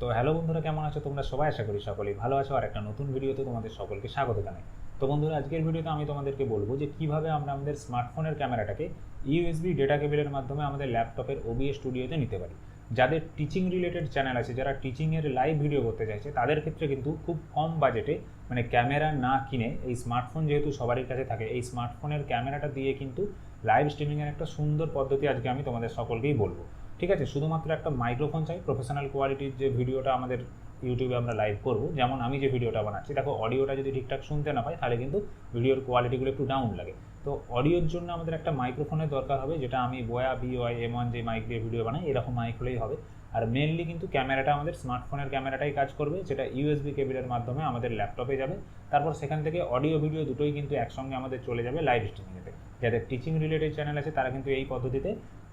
তো হ্যালো বন্ধুরা, কেমন আছো তোমরা? সবাই আশা করি সকলেই ভালো আছো। আর একটা নতুন ভিডিওতে তোমাদের সকলকে স্বাগত জানাই। তো বন্ধুরা, আজকের ভিডিওতে আমি তোমাদেরকে বলব যে কীভাবে আমরা আমাদের স্মার্টফোনের ক্যামেরাটাকে ইউএসবি ডেটা কেবিলের মাধ্যমে আমাদের ল্যাপটপের ওবিএস স্টুডিওতে নিতে পারি। যাদের টিচিং রিলেটেড চ্যানেল আছে, যারা টিচিংয়ের লাইভ ভিডিও করতে চাইছে, তাদের ক্ষেত্রে কিন্তু খুব কম বাজেটে মানে ক্যামেরা না কিনে এই স্মার্টফোন যেহেতু সবারই কাছে থাকে, এই স্মার্টফোনের ক্যামেরাটা দিয়ে কিন্তু লাইভ স্ট্রিমিংয়ের একটা সুন্দর পদ্ধতি আজকে আমি তোমাদের সকলকেই বলব। ঠিক আছে, শুধুমাত্র একটা মাইক্রোফোন চাই প্রফেশনাল কোয়ালিটির যে ভিডিওটা আমাদের ইউটিউবে আমরা লাইভ করব, যেমন আমি যে ভিডিওটা বানাচ্ছি, দেখো অডিওটা যদি ঠিকঠাক শুনতে না পাই, তাহলে কিন্তু ভিডিওর কোয়ালিটিগুলো একটু ডাউন লাগে। তো অডিওর জন্য আমাদের একটা মাইক্রোফোনের দরকার হবে, যেটা আমি Boya B Y M one যে মাইক দিয়ে ভিডিও বানাই, এরকম মাইক হলেই হবে। আর মেনলি কিন্তু ক্যামেরাটা আমাদের স্মার্টফোনের ক্যামেরাটাই কাজ করবে, যেটা ইউএসবি কেবিলের মাধ্যমে আমাদের ল্যাপটপে যাবে। তারপর সেখান থেকে অডিও ভিডিও দুটোই কিন্তু একসঙ্গে আমাদের চলে যাবে লাইভ স্ট্রিমিংয়েতে যাদের টিচিং রিলেটেড চ্যানেল আছে, তারা কিন্তু এই পদ্ধতিতে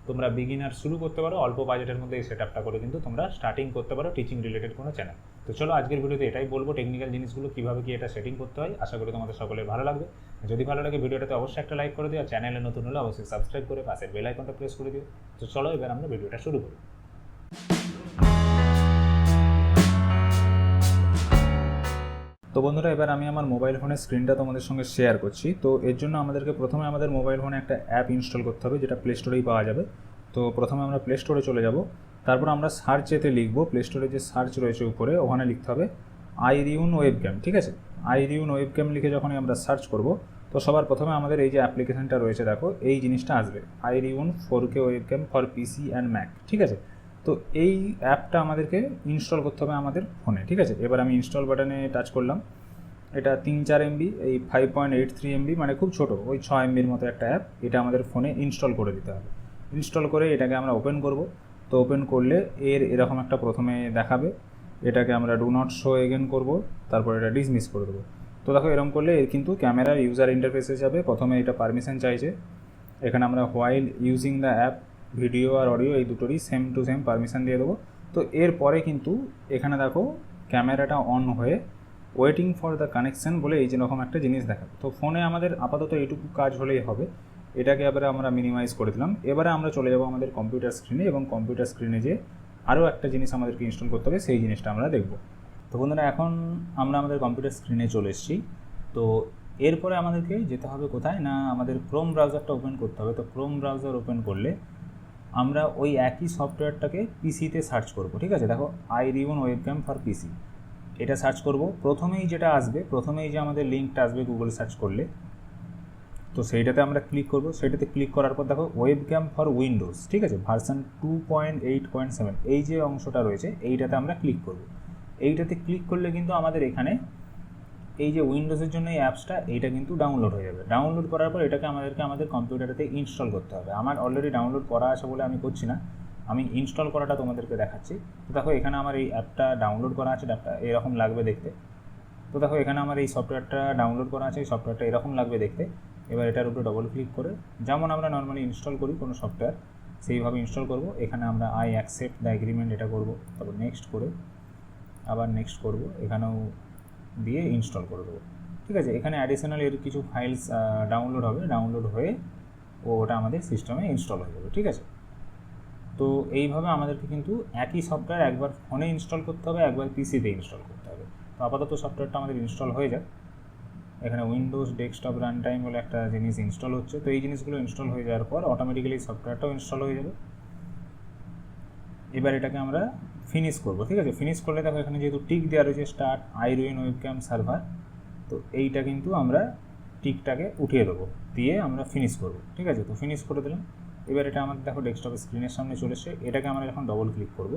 তোমরা বিগিনার শুরু করতে পারো, অল্প বাজেটের মধ্যে এই সেট আপটা করে কিন্তু তোমরা স্টার্টিং করতে পারো টিচিং রিলেটেড কোনো চ্যানেল তো চলো আজকের ভিডিওতে এটাই বলব টেকনিক্যাল জিনিসগুলো কীভাবে কি এটা সেটিং করতে হয়। আশা করি তোমাদের সকলের ভালো লাগবে। যদি ভালো লাগে ভিডিওটাতে অবশ্যই একটা লাইক করে দিও, আর চ্যানেলে নতুন হলে অবশ্যই সাবস্ক্রাইব করে পাশের বেল আইকনটা প্রেস করে দিও। তো চলো এবার আমরা ভিডিওটা শুরু করি। তো বন্ধুরা, এবার আমি আমার মোবাইল ফোনের স্ক্রিনটা তোমাদের সঙ্গে শেয়ার করছি। তো এর জন্য আমাদেরকে প্রথমে আমাদের মোবাইল ফোনে একটা অ্যাপ ইনস্টল করতে হবে, যেটা প্লে স্টোরেই পাওয়া যাবে। তো প্রথমে আমরা প্লে স্টোরে চলে যাব। তারপর আমরা সার্চেতে লিখব প্লে স্টোরে যে সার্চ রয়েছে উপরে, ওখানে লিখতে হবে আইরিউন ওয়েব ক্যাম ঠিক আছে? আইরিউন ওয়েব ক্যাম লিখে যখনই আমরা সার্চ করব, তো সবার প্রথমে আমাদের এই যে অ্যাপ্লিকেশনটা রয়েছে, দেখো, এই জিনিসটা আসবে। Iriun four K webcam for PC and Mac ঠিক আছে? তো এই অ্যাপটা আমাদেরকে ইনস্টল করতে হবে আমাদের ফোনে, ঠিক আছে? এবার আমি ইনস্টল বাটনে টাচ করলাম। এটা তিন চার এমবি, এই five point eight three MB মানে খুব ছোটো, ওই ছ এমবির মতো একটা অ্যাপ। এটা আমাদের ফোনে ইনস্টল করে দিতে হবে। ইনস্টল করে এটাকে আমরা ওপেন করব। তো ওপেন করলে এর এরকম একটা প্রথমে দেখাবে। এটাকে আমরা ডু নট শো এগেন করব, তারপর এটা ডিসমিস করে দেবো। তো দেখো, এরকম করলে এর কিন্তু ক্যামেরার ইউজার ইন্টারফেসে যাবে। প্রথমে এটা পারমিশন চাইছে। এখানে আমরা while using the app video R audio এই দুটোরই সেম টু সেম পারমিশন দিয়ে দেবো। তো এরপরে কিন্তু এখানে দেখো ক্যামেরাটা অন হয়ে ওয়েটিং ফর দ্য কানেকশন বলে এই যেরকম একটা জিনিস দেখাবে তো ফোনে আমাদের আপাতত এইটুকু কাজ হলেই হবে। এটাকে এবারে আমরা মিনিমাইজ করে দিলাম। এবারে আমরা চলে যাব আমাদের কম্পিউটার স্ক্রিনে এবং কম্পিউটার স্ক্রিনে যে আরও একটা জিনিস আমাদেরকে ইনস্টল করতে হবে, সেই জিনিসটা আমরা দেখব। তো বন্ধুরা, এখন আমরা আমাদের কম্পিউটার স্ক্রিনে চলে এসেছি। তো এরপরে আমাদেরকে যেতে হবে কোথায়? না, আমাদের ক্রোম ব্রাউজারটা ওপেন করতে হবে। তো ক্রোম ব্রাউজার ওপেন করলে আমরা ওই একই সফটওয়্যারটাকে পিসিতে সার্চ করব, ঠিক আছে? দেখো Iriun web webcam for PC এটা সার্চ করব। প্রথমেই যেটা আসবে, প্রথমেই যে আমাদের লিঙ্কটা আসবে গুগল সার্চ করলে, তো সেইটাতে আমরা ক্লিক করব। সেইটাতে ক্লিক করার পর দেখো ওয়েব ওয়েবক্যাম ফর উইন্ডোজ ঠিক আছে? Version two point eight point seven এই যে অংশটা রয়েছে, এইটাতে আমরা ক্লিক করব। এইটাতে ক্লিক করলে কিন্তু আমাদের এখানে এই যে উইন্ডোজের জন্য এই অ্যাপসটা এইটা কিন্তু ডাউনলোড হয়ে যাবে। ডাউনলোড করার পর এটাকে আমাদেরকে আমাদের কম্পিউটারেতে ইনস্টল করতে হবে। আমার অলরেডি ডাউনলোড করা আছে বলে আমি করছি না। আমি ইনস্টল করাটা তোমাদেরকে দেখাচ্ছি। তো দেখো, এখানে আমার এই অ্যাপটা ডাউনলোড করা আছে অ্যাপটা এরকম লাগবে দেখতে। তো দেখো, এখানে আমার এই সফটওয়্যারটা ডাউনলোড করা আছে, এই সফটওয়্যারটা এরকম লাগবে দেখতে। এবার এটার উপরে ডবল ক্লিক করে, যেমন আমরা নর্মালি ইনস্টল করি কোনো সফটওয়্যার সেইভাবে ইনস্টল করব। এখানে আমরা আই অ্যাকসেপ্ট দ্য এগ্রিমেন্ট এটা করব। তারপর নেক্সট করে, আবার নেক্সট করব। এখানেও দিয়ে ইনস্টল করে দেবো। ঠিক আছে? এখানে অ্যাডিশনাল এর কিছু ফাইলস ডাউনলোড হবে। ডাউনলোড হয়ে ও ওটা আমাদের সিস্টেমে ইনস্টল হয়ে যাবে। ঠিক আছে? তো এইভাবে আমাদেরকে কিন্তু একই সফটওয়্যার একবার ফোনে ইনস্টল করতে হবে, একবার পিসিতে ইনস্টল করতে হবে। তো আপাতত সফটওয়্যারটা আমাদের ইনস্টল হয়ে যাক। এখানে উইন্ডোজ ডেস্কটপ রান টাইম বলে একটা জিনিস ইনস্টল হচ্ছে। তো এই জিনিসগুলো ইনস্টল হয়ে যাওয়ার পর অটোমেটিক্যালি সফটওয়্যারটাও ইনস্টল হয়ে যাবে। এবার এটাকে আমরা ফিনিশ করব, ঠিক আছে? ফিনিশ করলে দেখো এখানে যেহেতু টিক দেওয়া রয়েছে স্টার্ট আইরুইন ওয়েবক্যাম সার্ভার তো এইটা কিন্তু আমরা টিকটাকে উঠিয়ে দেবো, দিয়ে আমরা ফিনিশ করব, ঠিক আছে? তো ফিনিশ করে দিলাম। এবার এটা আমাদের দেখো ডেস্কটপের স্ক্রিনের সামনে চলে এসে এটাকে আমরা যখন ডবল ক্লিক করব।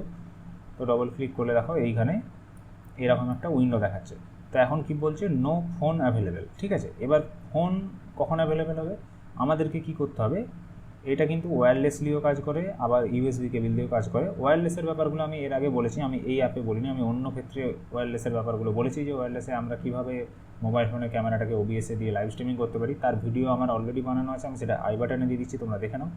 তো ডবল ক্লিক করলে দেখো এইখানে এরকম একটা উইন্ডো দেখাচ্ছে। তো এখন কি বলছে? নো ফোন অ্যাভেলেবেল ঠিক আছে? এবার ফোন কখন অ্যাভেলেবেল হবে? আমাদেরকে কি করতে হবে? এটা কিন্তু ওয়্যারলেসলিও কাজ করে, আবার ইউএসবি কেবিল দিয়েও কাজ করে। ওয়্যারলেসের ব্যাপারগুলো আমি এর আগে বলেছি, আমি এই অ্যাপে বলিনি, আমি অন্য ক্ষেত্রে ওয়্যারলেসের ব্যাপারগুলো বলেছি যে ওয়্যারলেসে আমরা কীভাবে মোবাইল ফোনের ক্যামেরাটাকে ওবিএসে দিয়ে লাইভ স্ট্রিমিং করতে পারি। তার ভিডিও আমার অলরেডি বানানো আছে, আমি সেটা আই বাটনে দিয়ে দিচ্ছি, তোমরা দেখে নাও।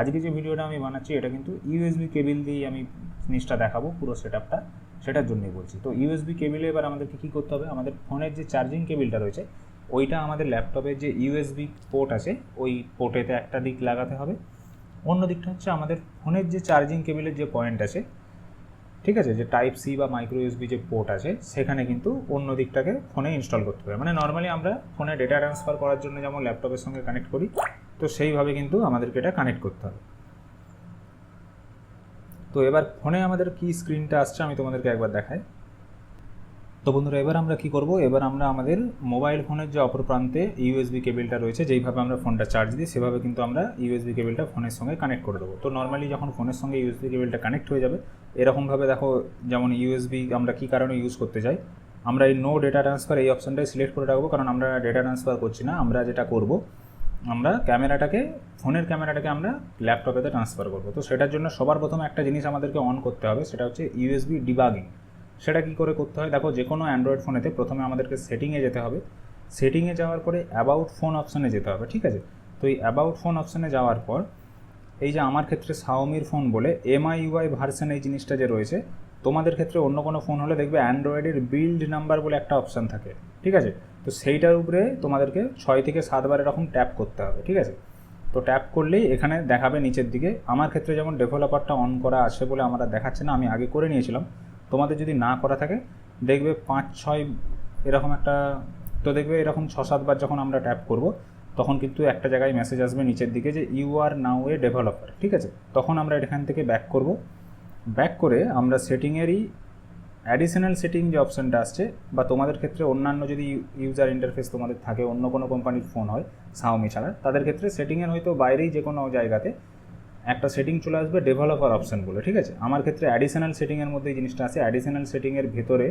আজকে যে ভিডিওটা আমি বানাচ্ছি, এটা কিন্তু ইউএসবি কেবিল দিয়ে আমি জিনিসটা দেখাবো, পুরো সেট সেটার জন্যই বলছি। তো ইউএসবি কেবিলে এবার আমাদেরকে কী করতে হবে? আমাদের ফোনের যে চার্জিং কেবিলটা রয়েছে ওইটা আমাদের ল্যাপটপের যে ইউএসবি পোর্ট আছে, ওই পোর্টেতে একটা দিক লাগাতে হবে। অন্য দিকটা হচ্ছে আমাদের ফোনের যে চার্জিং কেবিলের যে পয়েন্ট আছে, ঠিক আছে? যে টাইপ সি বা মাইক্রো ইউএসবি যে পোর্ট আছে, সেখানে কিন্তু অন্য দিকটাকে ফোনে ইনস্টল করতে হবে। মানে নর্মালি আমরা ফোনে ডেটা ট্রান্সফার করার জন্য যেমন ল্যাপটপের সঙ্গে কানেক্ট করি, তো সেইভাবে কিন্তু আমাদেরকে এটা কানেক্ট করতে হবে। তো এবার ফোনে আমাদের কি স্ক্রিনটা আসছে আমি তোমাদেরকে একবার দেখাই। তো বন্ধুরা, এবার আমরা কি করব? এবার আমরা আমাদের মোবাইল ফোনের যে অপর প্রান্তে ইউএসবি কেবিলটা রয়েছে, যেইভাবে আমরা ফোনটা চার্জ দিই, সেভাবে কিন্তু আমরা ইউএসবি কেবিলটা ফোনের সঙ্গে কানেক্ট করে দেবো। তো নর্মালি যখন ফোনের সঙ্গে ইউএসবি কেবিলটা কানেক্ট হয়ে যাবে, এরকমভাবে দেখো, যেমন ইউএসবি আমরা কী কারণে ইউজ করতে চাই? আমরা এই নো ডেটা ট্রান্সফার এই অপশানটাই সিলেক্ট করে রাখব, কারণ আমরা ডেটা ট্রান্সফার করছি না, আমরা যেটা করব, আমরা ক্যামেরাটাকে ফোনের ক্যামেরাটাকে আমরা ল্যাপটপেতে ট্রান্সফার করব। তো সেটার জন্য সবার প্রথমে একটা জিনিস আমাদেরকে অন করতে হবে, সেটা হচ্ছে ইউএসবি ডিবাগিং সেটা কী করে করতে হয়? দেখো যে কোনো অ্যান্ড্রয়েড ফোনেতে প্রথমে আমাদেরকে সেটিংয়ে যেতে হবে। সেটিংয়ে যাওয়ার পরে অ্যাবাউট ফোন অপশানে যেতে হবে, ঠিক আছে? তো এই অ্যাবাউট ফোন অপশানে যাওয়ার পর, এই যে আমার ক্ষেত্রে সাওমির ফোন বলে এমআই ইউআই ভার্সন এই জিনিসটা যে রয়েছে, তোমাদের ক্ষেত্রে অন্য কোনো ফোন হলে দেখবে অ্যান্ড্রয়েডের বিল্ড নাম্বার বলে একটা অপশান থাকে, ঠিক আছে? তো সেইটার উপরে তোমাদেরকে ছয় থেকে সাতবার এরকম ট্যাপ করতে হবে, ঠিক আছে? তো ট্যাপ করলেই এখানে দেখাবে নিচের দিকে। আমার ক্ষেত্রে যেমন ডেভেলপারটা অন করা আছে বলে আমরা দেখাচ্ছে না, আমি আগে করে নিয়েছিলাম। তোমাদের যদি না করা থাকে, দেখবে পাঁচ, ছয় এরকম একটা, তো দেখবে এরকম ছ সাতবার যখন আমরা ট্যাপ করব, তখন কিন্তু একটা জায়গায় মেসেজ আসবে নিচের দিকে যে you R now A developer ঠিক আছে? তখন আমরা এখান থেকে ব্যাক করব। ব্যাক করে আমরা সেটিংয়েরই অ্যাডিশনাল সেটিং যে অপশানটা আসছে, বা তোমাদের ক্ষেত্রে অন্যান্য যদি ইউজার ইন্টারফেস তোমাদের থাকে, অন্য কোনো কোম্পানির ফোন হয় সাওমি ছাড়া, তাদের ক্ষেত্রে সেটিংয়ের হয়তো বাইরেই যে কোনো জায়গাতে একটা সেটিং চলে আসবে ডেভেলপার অপশান বলে, ঠিক আছে? আমার ক্ষেত্রে অ্যাডিশনাল সেটিংয়ের মধ্যে এই জিনিসটা আছে। অ্যাডিশনাল সেটিংয়ের ভেতরে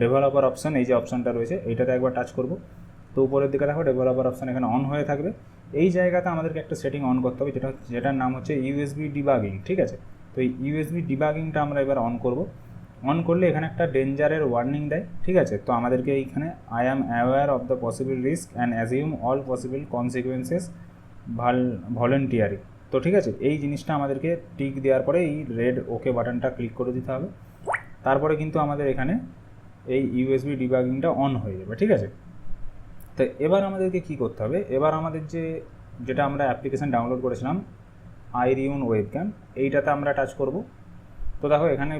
ডেভেলপার অপশান এই যে অপশানটা রয়েছে, এইটাতে একবার টাচ করব। তো উপরের দিকে দেখো ডেভেলপার অপশান এখানে অন হয়ে থাকবে। এই জায়গাতে আমাদেরকে একটা সেটিং অন করতে হবে, যেটা যেটার নাম হচ্ছে ইউএসবি ডিবাগিং ঠিক আছে? তো এই ইউএসবি ডিবাগিংটা আমরা এবার অন করব। অন করলে এখানে একটা ডেঞ্জারের ওয়ার্নিং দেয়, ঠিক আছে? তো আমাদেরকে এইখানে I am aware of the possible risk and assume all possible consequences ভালো ভলেন্টিয়ারি তো ঠিক আছে, এই জিনিসটা আমাদেরকে টিক দেওয়ার পরে এই রেড ওকে বাটনটা ক্লিক করে দিতে হবে। তারপরে কিন্তু আমাদের এখানে এই ইউএসবি ডিবাগিংটা অন হয়ে যাবে, ঠিক আছে? তো এবার আমাদেরকে কি করতে হবে? এবার আমাদের যে, যেটা আমরা অ্যাপ্লিকেশান ডাউনলোড করেছিলাম আইরিউন ওয়েবক্যাম এইটাতে আমরা টাচ করব। তো দেখো, এখানে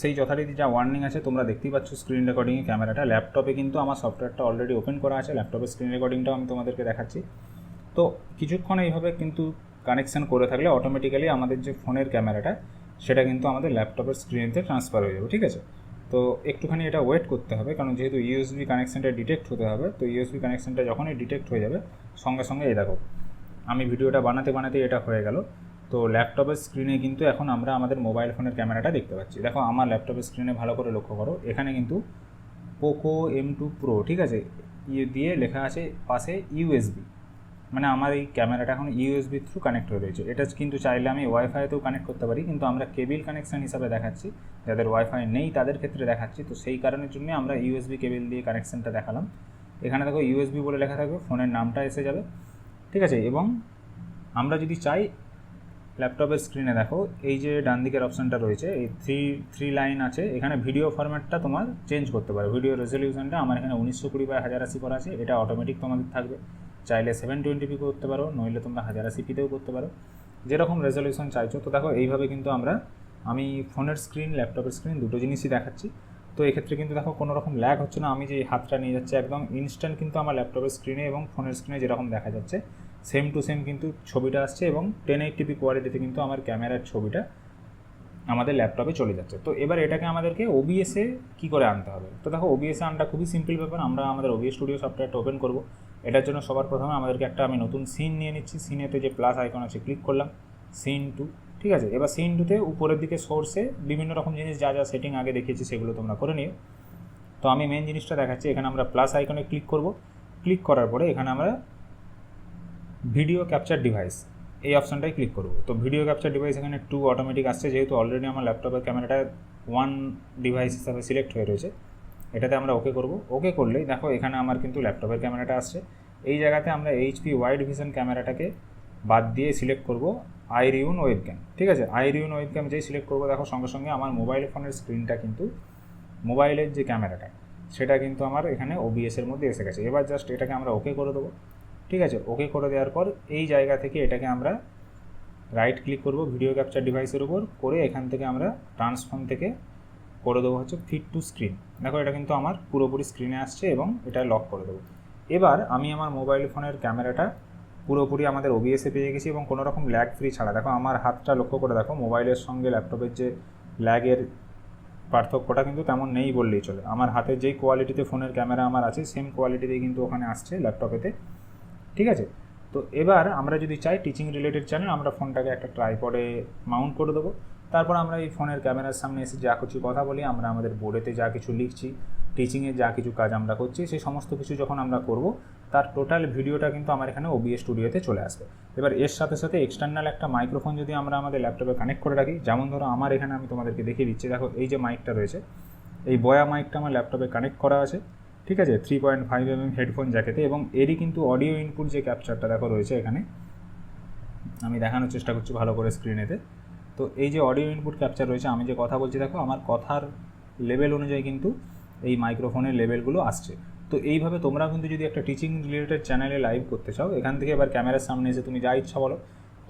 সেই যথারীতি যা ওয়ার্নিং আছে, তোমরা দেখতেই পাচ্ছ স্ক্রিন রেকর্ডিংয়ে ক্যামেরাটা ল্যাপটপে কিন্তু আমার সফটওয়্যারটা অলরেডি ওপেন করা আছে ল্যাপটপের স্ক্রিন রেকর্ডিংটাও আমি তোমাদেরকে দেখাচ্ছি। তো কিছুক্ষণ এইভাবে কিন্তু কানেকশান করে থাকলে অটোমেটিক্যালি আমাদের যে ফোনের ক্যামেরাটা, সেটা কিন্তু আমাদের ল্যাপটপের স্ক্রিনেতে ট্রান্সফার হয়ে যাবে, ঠিক আছে? তো একটুখানি এটা ওয়েট করতে হবে, কারণ যেহেতু ইউএসবি কানেকশানটা ডিটেক্ট হতে হবে, তো ইউএসবি কানেকশানটা যখনই ডিটেক্ট হয়ে যাবে, সঙ্গে সঙ্গে এই দেখো, আমি ভিডিওটা বানাতে বানাতে এটা হয়ে গেল। তো ল্যাপটপের স্ক্রিনে কিন্তু এখন আমরা আমাদের মোবাইল ফোনের ক্যামেরাটা দেখতে পাচ্ছি। দেখো, আমার ল্যাপটপের স্ক্রিনে ভালো করে লক্ষ্য করো, এখানে কিন্তু পোকো এম টু প্রো ঠিক আছে? ইয়ে দিয়ে লেখা আছে পাশে ইউএসবি মানে আমার এই ক্যামেরাটা এখন ইউএসবি থ্রু কানেক্ট হয়ে রয়েছে। এটা কিন্তু চাইলে আমি ওয়াইফাইতেও কানেক্ট করতে পারি, কিন্তু আমরা কেবিল কানেকশান হিসাবে দেখাচ্ছি। যাদের ওয়াইফাই নেই, তাদের ক্ষেত্রে দেখাচ্ছি। তো সেই কারণের জন্য আমরা ইউএসবি কেবিল দিয়ে কানেকশানটা দেখালাম। এখানে দেখো ইউএসবি বলে লেখা থাকবে, ফোনের নামটা এসে যাবে। ঠিক আছে? এবং আমরা যদি চাই ল্যাপটপের স্ক্রিনে দেখো, এই যে ডান দিকের অপশানটা রয়েছে, এই থ্রি থ্রি লাইন আছে। এখানে ভিডিও ফরম্যাটটা তোমার চেঞ্জ করতে পারো। ভিডিও রেজলিউশনটা আমার এখানে উনিশশো কুড়ি বাই হাজার আশি করা আছে। এটা অটোমেটিক তোমাদের থাকবে। চাইলে সেভেন টোয়েন্টি করতে পারো, নইলে তোমরা হাজার আশি পিতেও করতে পারো। যেরকম রেজলিউশন চাইছো, তো দেখো এইভাবে কিন্তু আমরা, আমি ফোনের স্ক্রিন ল্যাপটপের স্ক্রিন দুটো জিনিসই দেখাচ্ছি। তো এক্ষেত্রে কিন্তু দেখো কোনো রকম ল্যাগ হচ্ছে না, আমি যে হাতটা নিয়ে যাচ্ছি একদম ইনস্ট্যান্ট কিন্তু আমার ল্যাপটপের স্ক্রিনে এবং ফোনের স্ক্রিনে যেরকম দেখা যাচ্ছে সেম টু সেম কিন্তু ছবিটা আসছে এবং টেন এইট টিপি কোয়ালিটিতে কিন্তু আমার ক্যামেরার ছবিটা আমাদের ল্যাপটপে চলে যাচ্ছে। তো এবার এটাকে আমাদেরকে ওবিএসে কী করে আনতে হবে? তো দেখো ওবিএসে আনটা খুবই সিম্পল ব্যাপার, আমরা আমাদের ওবিএস স্টুডিও সফটওয়্যারটা ওপেন করব। এটার জন্য সবার প্রথমে আমাদেরকে একটা আমি নতুন সিন নিয়ে নিচ্ছি। সিনেতে যে প্লাস আইকন আছে ক্লিক করলাম সিন টু ঠিক আছে? এবার সিন টুতে উপরের দিকে সোর্সে বিভিন্ন রকম জিনিস যা যা সেটিং আগে দেখিয়েছি সেগুলো তোমরা করে নিও। তো আমি মেন জিনিসটা দেখাচ্ছি, এখানে আমরা প্লাস আইকনে ক্লিক করব। ক্লিক করার পরে এখানে আমরা ভিডিও ক্যাপচার ডিভাইস এই অপশানটাই ক্লিক করব। তো ভিডিও ক্যাপচার ডিভাইস এখানে টু অটোমেটিক আসছে, যেহেতু অলরেডি আমার ল্যাপটপের ক্যামেরাটা ওয়ান ডিভাইস হিসাবে সিলেক্ট হয়ে রয়েছে। এটাতে আমরা ওকে করব। ওকে করলেই দেখো এখানে আমার কিন্তু ল্যাপটপের ক্যামেরাটা আসছে। এই জায়গাতে আমরা এইচপি ওয়াইড ভিশন ক্যামেরাটাকে বাদ দিয়ে সিলেক্ট করব আইরিউন ওয়েবক্যাম ঠিক আছে? আইরিউন ওয়েবক্যাম যেই সিলেক্ট করব, দেখো সঙ্গে সঙ্গে আমার মোবাইল ফোনের স্ক্রিনটা কিন্তু মোবাইলের যে ক্যামেরাটা সেটা কিন্তু আমার এখানে ওবিএসের মধ্যে এসে গেছে। এবার জাস্ট এটাকে আমরা ওকে করে দেবো। ঠিক আছে ওকে করে দেওয়ার পর এই জায়গা থেকে এটাকে আমরা রাইট ক্লিক করব ভিডিও ক্যাপচার ডিভাইসের উপর, করে এখান থেকে আমরা ট্রান্সফর্ম থেকে করে দেবো হচ্ছে ফিট টু স্ক্রিন দেখো, এটা কিন্তু আমার পুরোপুরি স্ক্রিনে আসছে এবং এটা লক করে দেবো। এবার আমি আমার মোবাইল ফোনের ক্যামেরাটা পুরোপুরি আমাদের ওবিএসে পেয়ে গেছি এবং কোনো রকম ল্যাগ ফ্রি ছাড়া। দেখো, আমার হাতটা লক্ষ্য করে দেখো মোবাইলের সঙ্গে ল্যাপটপের যে ল্যাগের পার্থক্যটা কিন্তু তেমন নেই বললেই চলে। আমার হাতে যেই কোয়ালিটিতে ফোনের ক্যামেরা আমার আছে সেম কোয়ালিটিতেই কিন্তু ওখানে আসছে ল্যাপটপেতে ঠিক আছে? তো এবার আমরা যদি চাই টিচিং রিলেটেড চ্যানেল আমরা ফোনটাকে একটা ট্রাইপডে মাউন্ট করে দেবো। তারপর আমরা এই ফোনের ক্যামেরার সামনে এসে যা কিছু কথা বলি, আমরা আমাদের বোর্ডেতে যা কিছু লিখছি টিচিংয়ে যা কিছু কাজ আমরা করছি, সেই সমস্ত কিছু যখন আমরা করব, তার টোটাল ভিডিওটা কিন্তু আমার এখানে ওবিএস স্টুডিওতে চলে আসবে। এবার এর সাথে সাথে এক্সটার্নাল একটা মাইক্রোফোন যদি আমরা আমাদের ল্যাপটপে কানেক্ট করে রাখি, যেমন ধরো আমার এখানে আমি তোমাদেরকে দেখিয়ে দিচ্ছি, দেখো এই যে মাইকটা রয়েছে, এই বয়া মাইকটা আমার ল্যাপটপে কানেক্ট করা আছে। ঠিক আছে? Three point five M M headphone জ্যাকেতে এবং এরই কিন্তু অডিও ইনপুট যে ক্যাপচারটা দেখো রয়েছে এখানে, আমি দেখানোর চেষ্টা করছি ভালো করে স্ক্রিনেতে তো এই যে অডিও ইনপুট ক্যাপচার রয়েছে, আমি যে কথা বলছি দেখো, আমার কথার লেভেল অনুযায়ী কিন্তু এই মাইক্রোফোনের লেভেলগুলো আসছে। তো এইভাবে তোমরা কিন্তু যদি একটা টিচিং রিলেটেড চ্যানেলে লাইভ করতে চাও, এখান থেকে এবার ক্যামেরার সামনে এসে তুমি যা ইচ্ছা বলো,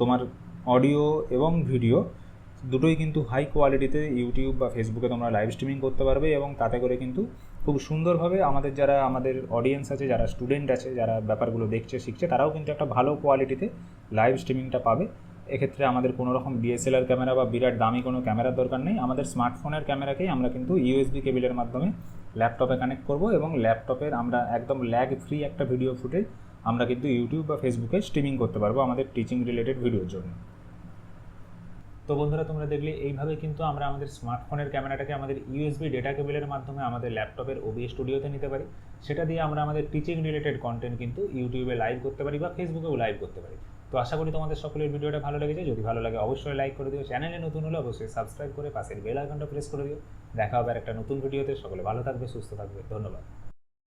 তোমার অডিও এবং ভিডিও দুটোই কিন্তু হাই কোয়ালিটিতে ইউটিউব বা ফেসবুকে তোমরা লাইভ স্ট্রিমিং করতে পারবে এবং তাতে করে কিন্তু খুব সুন্দরভাবে আমাদের যারা, আমাদের অডিয়েন্স আছে, যারা স্টুডেন্ট আছে, যারা ব্যাপারগুলো দেখছে, শিখছে, তারাও কিন্তু একটা ভালো কোয়ালিটিতে লাইভ স্ট্রিমিংটা পাবে। এক্ষেত্রে আমাদের কোনো রকম ডিএসএলআর ক্যামেরা বা বিরাট দামি কোনো ক্যামেরার দরকার নেই। আমাদের স্মার্টফোনের ক্যামেরাকেই আমরা কিন্তু ইউএসবি কেবিলের মাধ্যমে ল্যাপটপে কানেক্ট করব এবং ল্যাপটপের আমরা একদম ল্যাগ ফ্রি একটা ভিডিও ফুটেজ আমরা কিন্তু ইউটিউব বা ফেসবুকে স্ট্রিমিং করতে পারব আমাদের টিচিং রিলেটেড ভিডিওর জন্য। তো বন্ধুরা, তোমরা দেখলে এইভাবে কিন্তু আমরা আমাদের স্মার্টফোনের ক্যামেরাটাকে, আমাদের ইউএসবি ডেটা কেবিলের মাধ্যমে আমাদের ল্যাপটপের ওবি স্টুডিওতে নিতে পারি। সেটা দিয়ে আমরা আমাদের টিচিং রিলেটেড কন্টেন্ট কিন্তু ইউটিউবে লাইভ করতে পারি বা ফেসবুকেও লাইভ করতে পারি। তো আশা করি তোমাদের সকলের ভিডিওটা ভালো লেগেছে। যদি ভালো লাগে, অবশ্যই লাইক করে দিও। চ্যানেলে নতুন হলে অবশ্যই সাবস্ক্রাইব করে পাশের বেল আইকনটা প্রেস করে দিও। দেখা হবে একটা নতুন ভিডিওতে সকলে ভালো থাকবে, সুস্থ থাকবে। ধন্যবাদ।